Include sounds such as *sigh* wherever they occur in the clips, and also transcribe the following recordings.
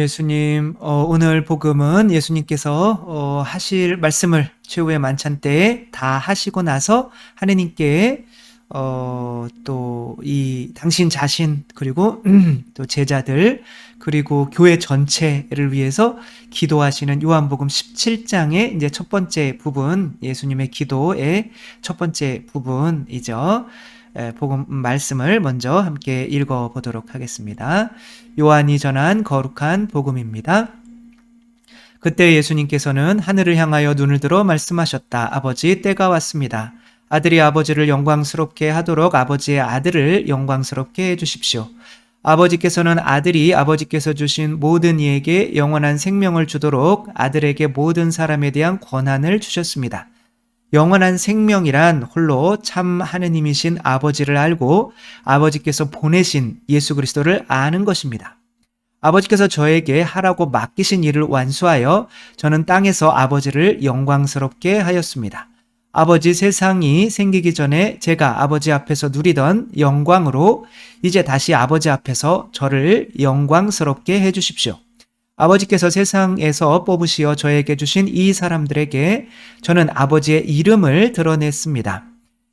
예수님 어, 오늘 복음은 예수님께서 어, 하실 말씀을 최후의 만찬 때에 다 하시고 나서 하느님께 어, 또 이 당신 자신 그리고 음, 또 제자들 그리고 교회 전체를 위해서 기도하시는 요한복음 17장의 이제 첫 번째 부분 예수님의 기도의 첫 번째 부분이죠. 에, 복음 말씀을 먼저 함께 읽어 보도록 하겠습니다. 요한이 전한 거룩한 복음입니다. 그때 예수님께서는 하늘을 향하여 눈을 들어 말씀하셨다. 아버지, 때가 왔습니다. 아들이 아버지를 영광스럽게 하도록 아버지의 아들을 영광스럽게 해 주십시오. 아버지께서는 아들이 아버지께서 주신 모든 이에게 영원한 생명을 주도록 아들에게 모든 사람에 대한 권한을 주셨습니다. 영원한 생명이란 홀로 참 하느님이신 아버지를 알고 아버지께서 보내신 예수 그리스도를 아는 것입니다. 아버지께서 저에게 하라고 맡기신 일을 완수하여 저는 땅에서 아버지를 영광스럽게 하였습니다. 아버지 세상이 생기기 전에 제가 아버지 앞에서 누리던 영광으로 이제 다시 아버지 앞에서 저를 영광스럽게 해 주십시오. 아버지께서 세상에서 뽑으시어 저에게 주신 이 사람들에게 저는 아버지의 이름을 드러냈습니다.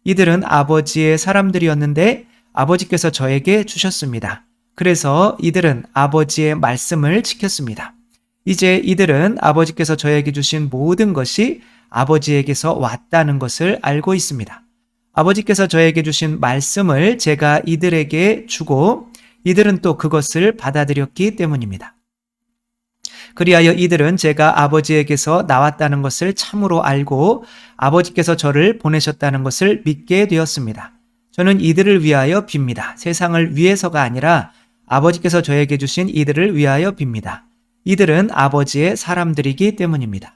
이들은 아버지의 사람들이었는데 아버지께서 저에게 주셨습니다. 그래서 이들은 아버지의 말씀을 지켰습니다. 이제 이들은 아버지께서 저에게 주신 모든 것이 아버지에게서 왔다는 것을 알고 있습니다. 아버지께서 저에게 주신 말씀을 제가 이들에게 주고 이들은 또 그것을 받아들였기 때문입니다. 그리하여 이들은 제가 아버지에게서 나왔다는 것을 참으로 알고 아버지께서 저를 보내셨다는 것을 믿게 되었습니다. 저는 이들을 위하여 빕니다. 세상을 위해서가 아니라 아버지께서 저에게 주신 이들을 위하여 빕니다. 이들은 아버지의 사람들이기 때문입니다.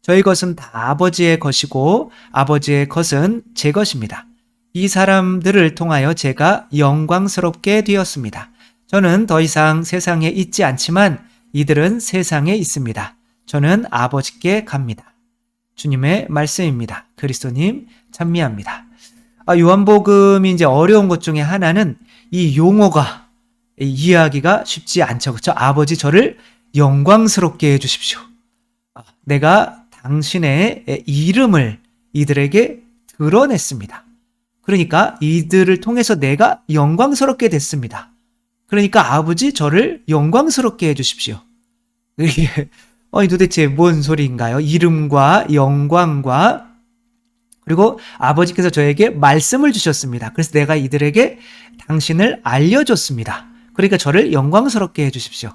저희 것은 다 아버지의 것이고 아버지의 것은 제 것입니다. 이 사람들을 통하여 제가 영광스럽게 되었습니다. 저는 더 이상 세상에 있지 않지만 이들은 세상에 있습니다. 저는 아버지께 갑니다. 주님의 말씀입니다. 그리스도님 찬미합니다. 아, 요한복음이 이제 어려운 것 중에 하나는 이 용어가 이해하기가 쉽지 않죠. 그렇죠? 아버지 저를 영광스럽게 해 주십시오. 아, 내가 당신의 이름을 이들에게 드러냈습니다. 그러니까 이들을 통해서 내가 영광스럽게 됐습니다. 그러니까 아버지 저를 영광스럽게 해 주십시오. 이게 *laughs* 어, 도대체 뭔 소리인가요? 이름과 영광과 그리고 아버지께서 저에게 말씀을 주셨습니다. 그래서 내가 이들에게 당신을 알려줬습니다. 그러니까 저를 영광스럽게 해주십시오.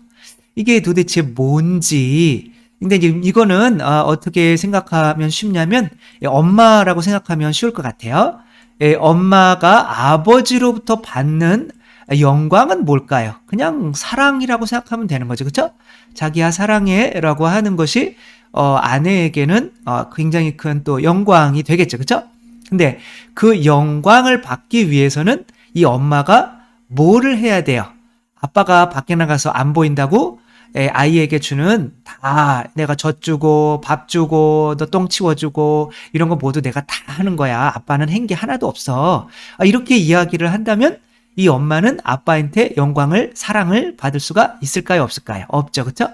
이게 도대체 뭔지. 근데 이제 이거는 어, 떻게 생각하면 쉽냐면 예, 엄마라고 생각하면 쉬울 것 같아요. 예, 엄마가 아버지로부터 받는 영광은 뭘까요? 그냥 사랑이라고 생각하면 되는 거죠. 그렇죠? 자기야 사랑해라고 하는 것이 어, 아내에게는 어, 굉장히 큰 또 영광이 되겠죠. 그렇죠? 근데 그 영광을 받기 위해서는 이 엄마가 뭐를 해야 돼요? 아빠가 밖에 나가서 안 보인다고 아이에게 주는 다 내가 젖 주고 밥 주고 너 똥 치워주고 이런 거 모두 내가 다 하는 거야. 아빠는 한게 하나도 없어. 아, 이렇게 이야기를 한다면 이 엄마는 아빠한테 영광을 사랑을 받을 수가 있을까요 없을까요? 없죠. 그렇죠?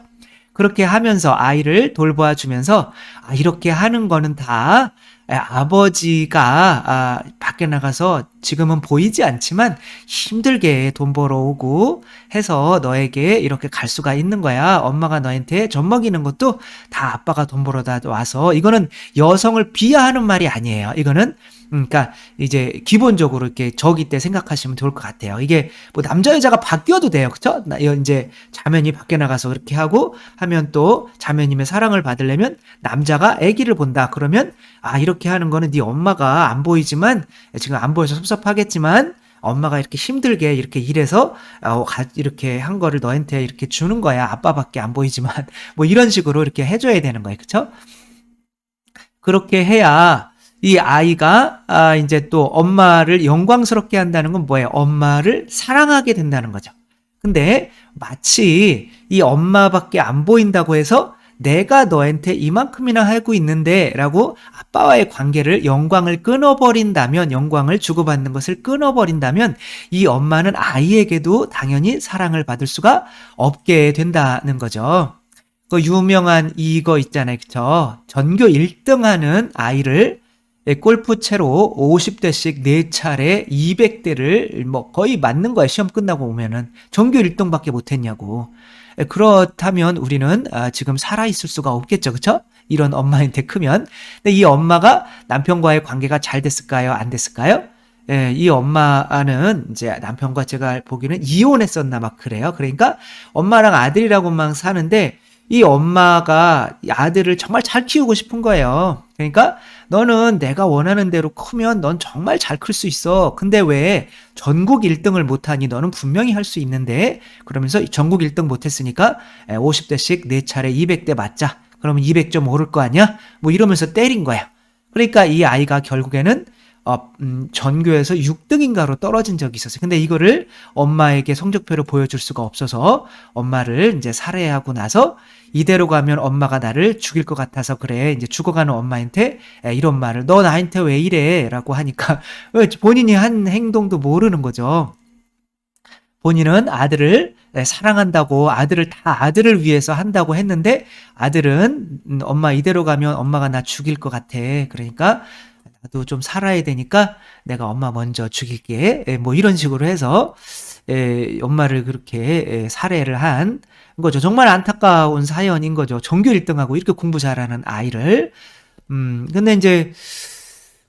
그렇게 하면서 아이를 돌보아 주면서 아, 이렇게 하는 거는 다 아버지가 아, 밖에 나가서 지금은 보이지 않지만 힘들게 돈 벌어오고 해서 너에게 이렇게 갈 수가 있는 거야. 엄마가 너한테 젖 먹이는 것도 다 아빠가 돈 벌어다 와서 이거는 여성을 비하하는 말이 아니에요. 이거는 음, 그러니까 이제 기본적으로 이렇게 저기 때 생각하시면 좋을 것 같아요. 이게 뭐 남자 여자가 바뀌어도 돼요, 그렇죠? 이제 자매니 밖에 나가서 그렇게 하고 하면 또 자매님의 사랑을 받으려면 남자가 아기를 본다. 그러면 아 이렇게 하는 거는 네 엄마가 안 보이지만 지금 안 보여서 섭섭하겠지만 엄마가 이렇게 힘들게 이렇게 일해서 어, 이렇게 한 거를 너한테 이렇게 주는 거야. 아빠밖에 안 보이지만 *laughs* 뭐 이런 식으로 이렇게 해줘야 되는 거예요, 그렇죠? 그렇게 해야 이 아이가 아 이제 또 엄마를 영광스럽게 한다는 건 뭐예요? 엄마를 사랑하게 된다는 거죠. 근데 마치 이 엄마밖에 안 보인다고 해서 내가 너한테 이만큼이나 하고 있는데 라고 아빠와의 관계를 영광을 끊어버린다면 영광을 주고받는 것을 끊어버린다면 이 엄마는 아이에게도 당연히 사랑을 받을 수가 없게 된다는 거죠. 그 유명한 이거 있잖아요. 그쵸? 전교 1등 하는 아이를 예, 골프채로 50대씩 4차례 200대를 뭐 거의 맞는 거야. 시험 끝나고 오면은. 전교 1등밖에 못했냐고. 예, 그렇다면 우리는 아, 지금 살아있을 수가 없겠죠. 그쵸? 이런 엄마한테 크면. 근데 이 엄마가 남편과의 관계가 잘 됐을까요? 안 됐을까요? 예, 이 엄마는 이제 남편과 제가 보기에는 이혼했었나 막 그래요. 그러니까 엄마랑 아들이라고만 사는데 이 엄마가 이 아들을 정말 잘 키우고 싶은 거예요. 그러니까 너는 내가 원하는 대로 크면 넌 정말 잘 클 수 있어. 근데 왜 전국 1등을 못하니 너는 분명히 할 수 있는데 그러면서 전국 1등 못했으니까 50대씩 4차례 200대 맞자. 그러면 200점 오를 거 아니야? 뭐 이러면서 때린 거야. 그러니까 이 아이가 결국에는 어, 음, 전교에서 6등인가로 떨어진 적이 있었어요. 근데 이거를 엄마에게 성적표를 보여줄 수가 없어서 엄마를 이제 살해하고 나서 이대로 가면 엄마가 나를 죽일 것 같아서 그래. 이제 죽어가는 엄마한테 이런 말을 너 나한테 왜 이래? 라고 하니까 *laughs* 본인이 한 행동도 모르는 거죠. 본인은 아들을 사랑한다고 아들을 다 아들을 위해서 한다고 했는데 아들은 음, 엄마 이대로 가면 엄마가 나 죽일 것 같아. 그러니까 나도 좀 살아야 되니까 내가 엄마 먼저 죽일게. 예, 뭐 이런 식으로 해서 예, 엄마를 그렇게 예, 살해를 한 거죠. 정말 안타까운 사연인 거죠. 전교 1등하고 이렇게 공부 잘하는 아이를. 음, 근데 이제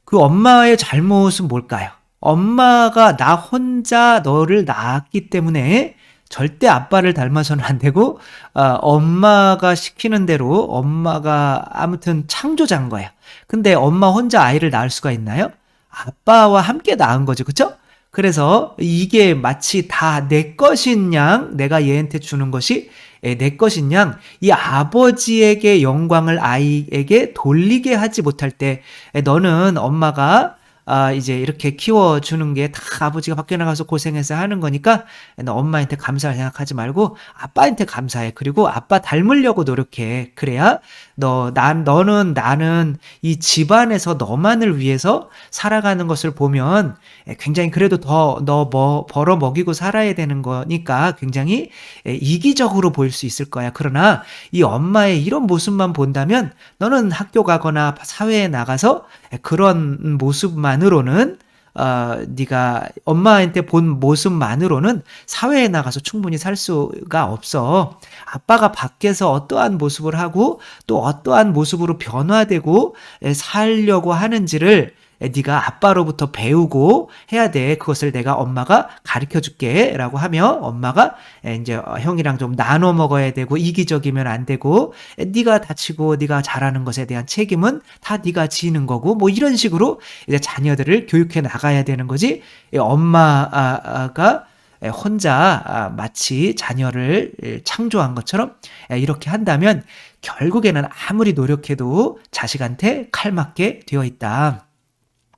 그 엄마의 잘못은 뭘까요? 엄마가 나 혼자 너를 낳았기 때문에 절대 아빠를 닮아서는 안 되고, 어, 엄마가 시키는 대로 엄마가 아무튼 창조자인 거야. 근데 엄마 혼자 아이를 낳을 수가 있나요? 아빠와 함께 낳은 거죠. 그쵸? 그래서 이게 마치 다 내 것인 양 내가 얘한테 주는 것이 내 것인 양 이 아버지에게 영광을 아이에게 돌리게 하지 못할 때 너는 엄마가 아, 이제 이렇게 키워주는 게 다 아버지가 밖에 나가서 고생해서 하는 거니까 엄마한테 감사를 생각하지 말고 아빠한테 감사해. 그리고 아빠 닮으려고 노력해. 그래야 너, 난, 너는 나는 이 집안에서 너만을 위해서 살아가는 것을 보면 굉장히 그래도 더 너 뭐 벌어 먹이고 살아야 되는 거니까 굉장히 이기적으로 보일 수 있을 거야. 그러나 이 엄마의 이런 모습만 본다면 너는 학교 가거나 사회에 나가서 그런 모습만으로는 어, 네가 엄마한테 본 모습만으로는 사회에 나가서 충분히 살 수가 없어. 아빠가 밖에서 어떠한 모습을 하고 또 어떠한 모습으로 변화되고 살려고 하는지를 네가 아빠로부터 배우고 해야 돼. 그것을 내가 엄마가 가르쳐 줄게라고 하며 엄마가 이제 형이랑 좀 나눠 먹어야 되고 이기적이면 안 되고 네가 다치고 네가 잘하는 것에 대한 책임은 다 네가 지는 거고 뭐 이런 식으로 이제 자녀들을 교육해 나가야 되는 거지. 엄마가 혼자 마치 자녀를 창조한 것처럼 이렇게 한다면 결국에는 아무리 노력해도 자식한테 칼 맞게 되어 있다.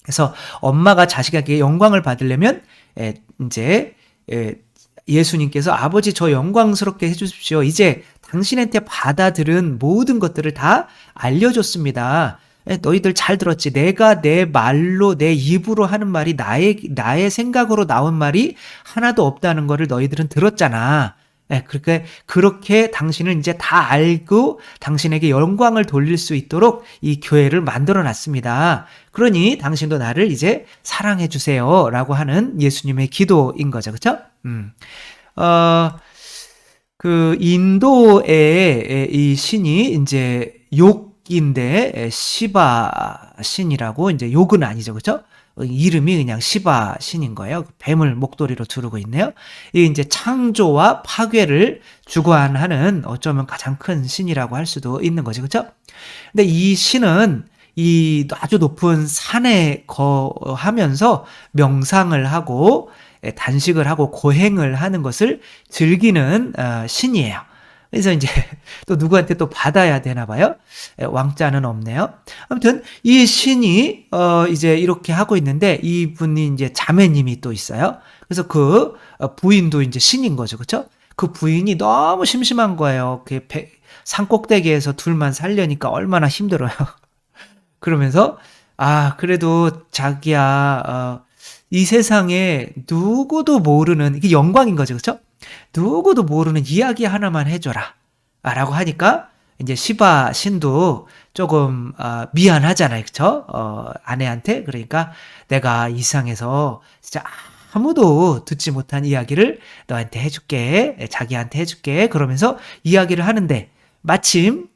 그래서 엄마가 자식에게 영광을 받으려면 에, 이제 에, 예수님께서 아버지 저 영광스럽게 해주십시오. 이제 당신한테 받아들은 모든 것들을 다 알려줬습니다. 에, 너희들 잘 들었지? 내가 내 말로 내 입으로 하는 말이 나의 나의 생각으로 나온 말이 하나도 없다는 것을 너희들은 들었잖아. 예, 그렇게, 그렇게 당신은 이제 다 알고 당신에게 영광을 돌릴 수 있도록 이 교회를 만들어 놨습니다. 그러니 당신도 나를 이제 사랑해 주세요. 라고 하는 예수님의 기도인 거죠. 그쵸? 음. 어, 그, 인도의 이 신이 이제 욕인데, 시바 신이라고 이제 욕은 아니죠. 그쵸? 이름이 그냥 시바 신인 거예요. 뱀을 목도리로 두르고 있네요. 이 이제 창조와 파괴를 주관하는 어쩌면 가장 큰 신이라고 할 수도 있는 거죠. 그렇죠? 근데 이 신은 이 아주 높은 산에 거하면서 명상을 하고 단식을 하고 고행을 하는 것을 즐기는 어, 신이에요. 그래서 이제 *laughs* 또 누구한테 또 받아야 되나 봐요. 왕자는 없네요. 아무튼 이 신이 어 이제 이렇게 하고 있는데 이분이 이제 자매님이 또 있어요. 그래서 그 어, 부인도 이제 신인 거죠. 그렇죠? 그 부인이 너무 심심한 거예요. 그 산꼭대기에서 둘만 살려니까 얼마나 힘들어요. *laughs* 그러면서 아 그래도 자기야 어, 이 세상에 누구도 모르는 이게 영광인 거죠, 그렇죠? 누구도 모르는 이야기 하나만 해줘라. 아, 라고 하니까 이제 시바 신도 조금 아, 미안하잖아요, 그렇죠? 어, 아내한테 그러니까 내가 이 세상에서 진짜 아무도 듣지 못한 이야기를 너한테 해줄게, 자기한테 해줄게. 그러면서 이야기를 하는데 마침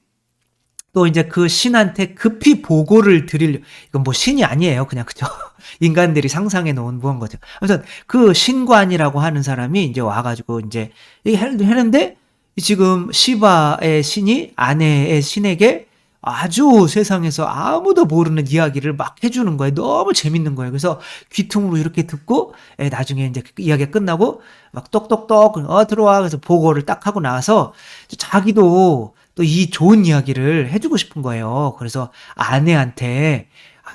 또 이제 그 신한테 급히 보고를 드릴 이건 뭐 신이 아니에요 그냥 그죠 *laughs* 인간들이 상상해 놓은 무언 거죠 아무튼 그 신관이라고 하는 사람이 이제 와 가지고 이제 했는데 지금 시바의 신이 아내의 신에게 아주 세상에서 아무도 모르는 이야기를 막 해주는 거예요. 너무 재밌는 거예요. 그래서 귀퉁으로 이렇게 듣고 에, 나중에 이제 그 이야기가 끝나고 막 똑똑똑 어 들어와 그래서 보고를 딱 하고 나서 자기도 또 이 좋은 이야기를 해주고 싶은 거예요. 그래서 아내한테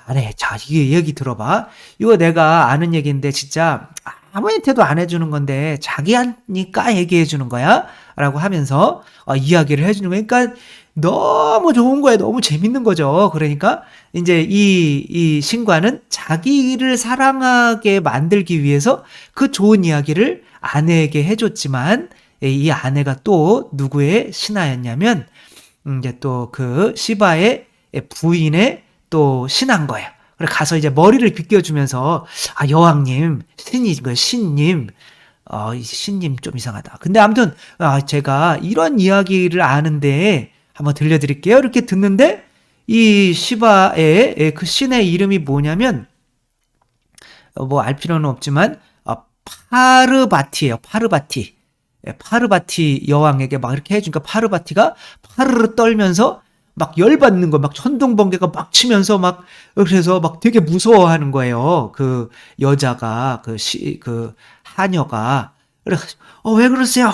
아내 자 이게 얘기 들어봐. 이거 내가 아는 얘기인데 진짜 아무한테도 안 해주는 건데 자기하니까 얘기해 주는 거야. 라고 하면서 어, 이야기를 해주는 거예요. 그러니까 너무 좋은 거예요. 너무 재밌는 거죠. 그러니까 이제 이, 이 신과는 자기를 사랑하게 만들기 위해서 그 좋은 이야기를 아내에게 해줬지만 이 아내가 또 누구의 신하였냐면 음, 이제 또 그 시바의 부인의 또 신한 거예요. 그래 가서 이제 머리를 빗겨주면서 아 여왕님 신이 그 신님 어, 이 신님 좀 이상하다. 근데 아무튼 아, 제가 이런 이야기를 아는데 한번 들려드릴게요. 이렇게 듣는데 이 시바의 그 신의 이름이 뭐냐면 어, 뭐알 필요는 없지만 어, 파르바티예요. 파르바티. 예, 파르바티 여왕에게 막 이렇게 해주니까 파르바티가 파르르 떨면서 막 열받는 거, 막 천둥번개가 막 치면서 막, 그래서 막 되게 무서워하는 거예요. 그 여자가, 그 시, 그 하녀가. 그래가지고, 어, 왜 그러세요?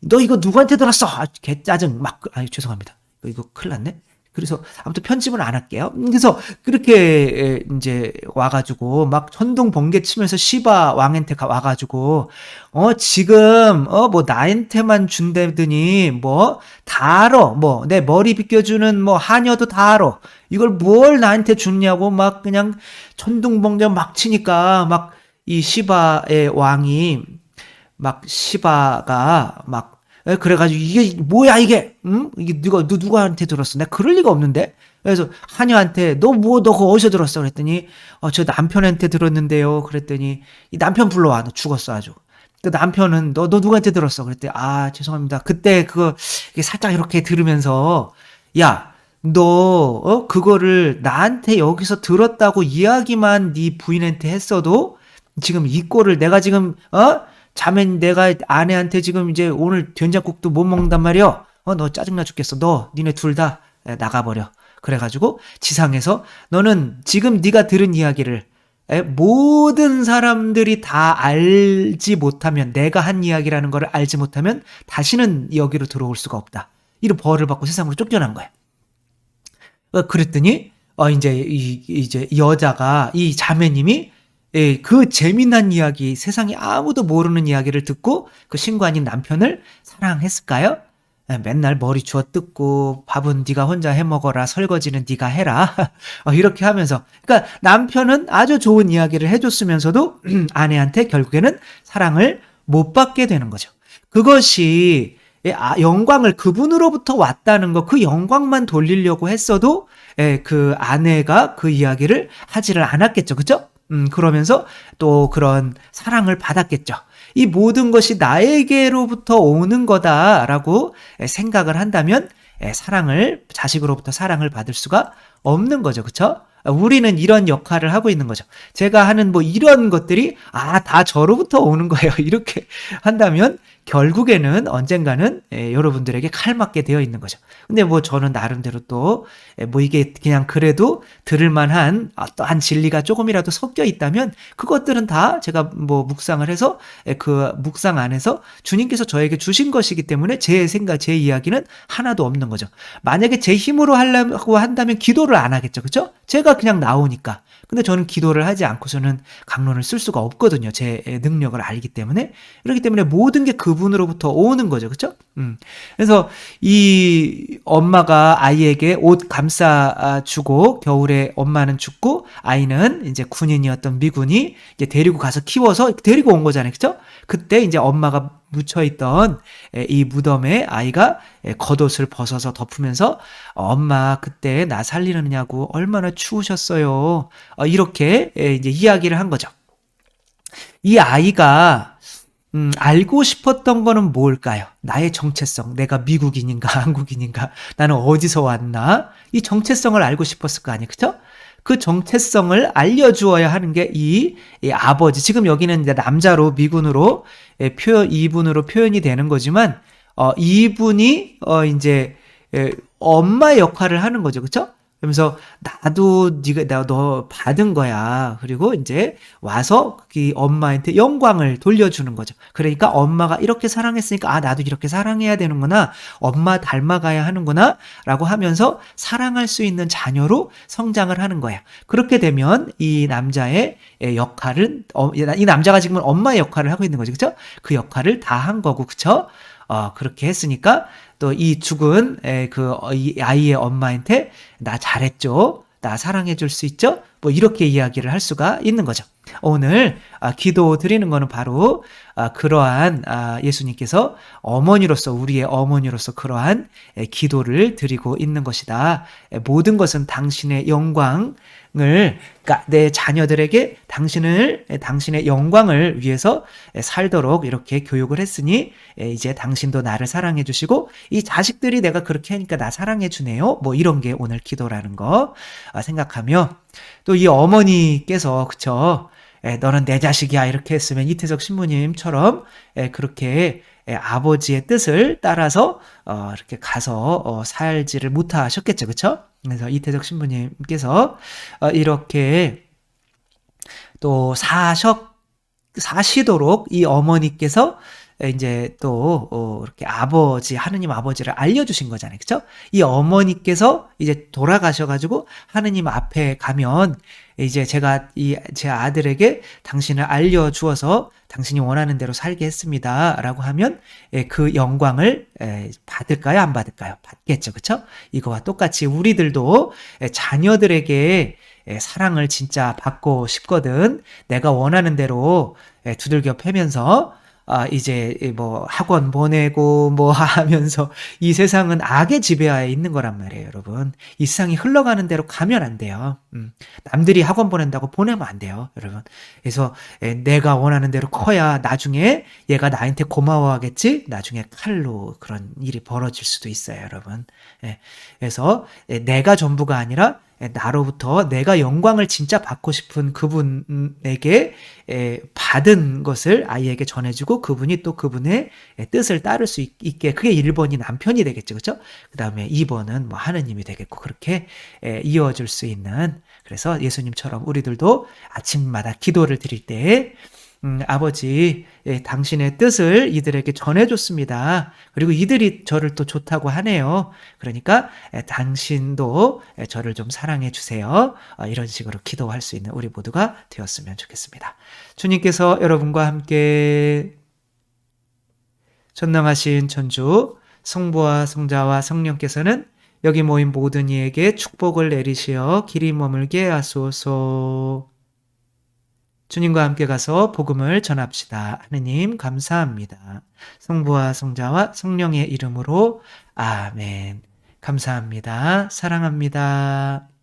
너 이거 누구한테 들었어? 아, 개 짜증. 막, 아 죄송합니다. 이거 큰일 났네? 그래서 아무튼 편집은 안 할게요. 그래서 그렇게 이제 와가지고 막 천둥 번개 치면서 시바 왕한테 와가지고 어 지금 어 뭐 나한테만 준다더니 뭐 다 알아 뭐 내 머리 빗겨주는 뭐 하녀도 다 알아 이걸 뭘 나한테 줬냐고 막 그냥 천둥 번개 막 치니까 막 이 시바의 왕이 막 시바가 막 예, 그래가지고 이게 뭐야 이게 응? 이게 누가 누, 누구한테 들었어? 내가 그럴 리가 없는데. 그래서 한여한테 너 뭐 너 그거 어디서 들었어? 그랬더니 어, 저 남편한테 들었는데요. 그랬더니 이 남편 불러와 너 죽었어 아주. 그 남편은 너 너 누구한테 들었어? 그랬더니 아 죄송합니다. 그때 그거 살짝 이렇게 들으면서 야 너, 어, 그거를 나한테 여기서 들었다고 이야기만 네 부인한테 했어도 지금 이 꼴을 내가 지금, 어? 자면 내가 아내한테 지금 이제 오늘 된장국도 못 먹는단 말이야. 어, 너 짜증나 죽겠어. 너, 니네 둘 다 나가버려. 그래가지고 지상에서 너는 지금 네가 들은 이야기를 에, 모든 사람들이 다 알지 못하면 내가 한 이야기라는 걸 알지 못하면 다시는 여기로 들어올 수가 없다. 이런 벌을 받고 세상으로 쫓겨난 거야. 어, 그랬더니 어 이제 이 이제 여자가 이 자매님이 예, 그 재미난 이야기, 세상에 아무도 모르는 이야기를 듣고 그 신관인 남편을 사랑했을까요? 예, 맨날 머리 주워 뜯고 밥은 네가 혼자 해 먹어라 설거지는 네가 해라 *laughs* 어, 이렇게 하면서 그러니까 남편은 아주 좋은 이야기를 해줬으면서도 *clears throat* 아내한테 결국에는 사랑을 못 받게 되는 거죠. 그것이 예, 아, 영광을 그분으로부터 왔다는 거, 그 영광만 돌리려고 했어도 예, 그 아내가 그 이야기를 하지를 않았겠죠, 그죠? 음, 그러면서 또 그런 사랑을 받았겠죠. 이 모든 것이 나에게로부터 오는 거다라고 생각을 한다면 사랑을 자식으로부터 사랑을 받을 수가 없는 거죠. 그렇죠? 우리는 이런 역할을 하고 있는 거죠. 제가 하는 뭐 이런 것들이 아, 다 저로부터 오는 거예요. *laughs* 이렇게 한다면 결국에는 언젠가는 예, 여러분들에게 칼 맞게 되어 있는 거죠. 근데 뭐 저는 나름대로 또뭐 예, 이게 그냥 그래도 들을 만한 어떠한 진리가 조금이라도 섞여 있다면 그것들은 다 제가 뭐 묵상을 해서 예, 그 묵상 안에서 주님께서 저에게 주신 것이기 때문에 제 생각, 제 이야기는 하나도 없는 거죠. 만약에 제 힘으로 하려고 한다면 기도를 안 하겠죠. 그죠? 제가 그냥 나오니까. 근데 저는 기도를 하지 않고서는 강론을 쓸 수가 없거든요. 제 능력을 알기 때문에. 그렇기 때문에 모든 게 그분으로부터 오는 거죠. 그쵸? 음. 그래서 이 엄마가 아이에게 옷 감싸 주고 겨울에 엄마는 죽고 아이는 이제 군인이었던 미군이 이제 데리고 가서 키워서 데리고 온 거잖아요. 그쵸? 그때 이제 엄마가 묻혀 있던 이 무덤에 아이가 겉옷을 벗어서 덮으면서 엄마 그때 나 살리느냐고 얼마나 추우셨어요. 어, 이렇게 이제 이야기를 한 거죠. 이 아이가 음, 알고 싶었던 거는 뭘까요? 나의 정체성. 내가 미국인인가, *laughs* 한국인인가, 나는 어디서 왔나? 이 정체성을 알고 싶었을 거 아니에요. 그죠? 그 정체성을 알려주어야 하는 게이 아버지. 지금 여기는 이제 남자로 미군으로 예, 표현, 이분으로 표현이 되는 거지만, 어, 이분이, 어, 이제, 예, 엄마 역할을 하는 거죠. 그쵸? 그러면서 나도 네가 나 너 받은 거야. 그리고 이제 와서 이 엄마한테 영광을 돌려주는 거죠. 그러니까 엄마가 이렇게 사랑했으니까 아 나도 이렇게 사랑해야 되는구나. 엄마 닮아가야 하는구나라고 하면서 사랑할 수 있는 자녀로 성장을 하는 거예요. 그렇게 되면 이 남자의 역할은 어, 이 남자가 지금은 엄마의 역할을 하고 있는 거죠. 그렇죠? 그 역할을 다 한 거고 그렇죠? 어, 그렇게 했으니까 또 이 죽은 그 어, 아이의 엄마한테 나 잘했죠. 나 사랑해 줄 수 있죠? 뭐 이렇게 이야기를 할 수가 있는 거죠. 오늘 아, 기도 드리는 거는 바로 아, 그러한 아, 예수님께서 어머니로서 우리의 어머니로서 그러한 기도를 드리고 있는 것이다. 모든 것은 당신의 영광 을 그러니까 내 자녀들에게 당신을 당신의 영광을 위해서 살도록 이렇게 교육을 했으니 이제 당신도 나를 사랑해 주시고 이 자식들이 내가 그렇게 하니까 나 사랑해 주네요. 뭐 이런 게 오늘 기도라는 거 생각하며 또 이 어머니께서 그쵸 너는 내 자식이야 이렇게 했으면 이태석 신부님처럼 그렇게 아버지의 뜻을 따라서 어, 이렇게 가서 어, 살지를 못하셨겠죠, 그렇죠? 그래서 이태석 신부님께서 어, 이렇게 또 사셔 사시도록 이 어머니께서 이제 또 어, 이렇게 아버지 하느님 아버지를 알려주신 거잖아요, 그렇죠? 이 어머니께서 이제 돌아가셔가지고 하느님 앞에 가면 이제 제가 이 제 아들에게 당신을 알려주어서 당신이 원하는 대로 살게 했습니다라고 하면 예, 그 영광을 예, 받을까요, 안 받을까요? 받겠죠, 그렇죠? 이거와 똑같이 우리들도 예, 자녀들에게 사랑을 진짜 받고 싶거든. 내가 원하는 대로 두들겨 패면서 아, 이제 뭐 학원 보내고 뭐 *laughs* 하면서 이 세상은 악의 지배하에 있는 거란 말이에요, 여러분. 이 세상이 흘러가는 대로 가면 안 돼요. 음, 남들이 학원 보낸다고 보내면 안 돼요, 여러분. 그래서 에, 내가 원하는 대로 커야 나중에 얘가 나한테 고마워하겠지? 나중에 칼로 그런 일이 벌어질 수도 있어요, 여러분. 예, 그래서 에, 내가 전부가 아니라 나로부터 내가 영광을 진짜 받고 싶은 그분에게 받은 것을 아이에게 전해주고 그분이 또 그분의 뜻을 따를 수 있게 그게 1번이 남편이 되겠죠. 그렇죠? 그다음에 2번은 뭐 하느님이 되겠고 그렇게 이어질 수 있는 그래서 예수님처럼 우리들도 아침마다 기도를 드릴 때 음, 아버지, 예, 당신의 뜻을 이들에게 전해줬습니다. 그리고 이들이 저를 또 좋다고 하네요. 그러니까 예, 당신도 예, 저를 좀 사랑해 주세요. 어, 이런 식으로 기도할 수 있는 우리 모두가 되었으면 좋겠습니다. 주님께서 여러분과 함께 전능하신 천주 성부와 성자와 성령께서는 여기 모인 모든 이에게 축복을 내리시어 길이 머물게 하소서. 주님과 함께 가서 복음을 전합시다. 하느님 감사합니다. 성부와 성자와 성령의 이름으로 아멘. 감사합니다. 사랑합니다.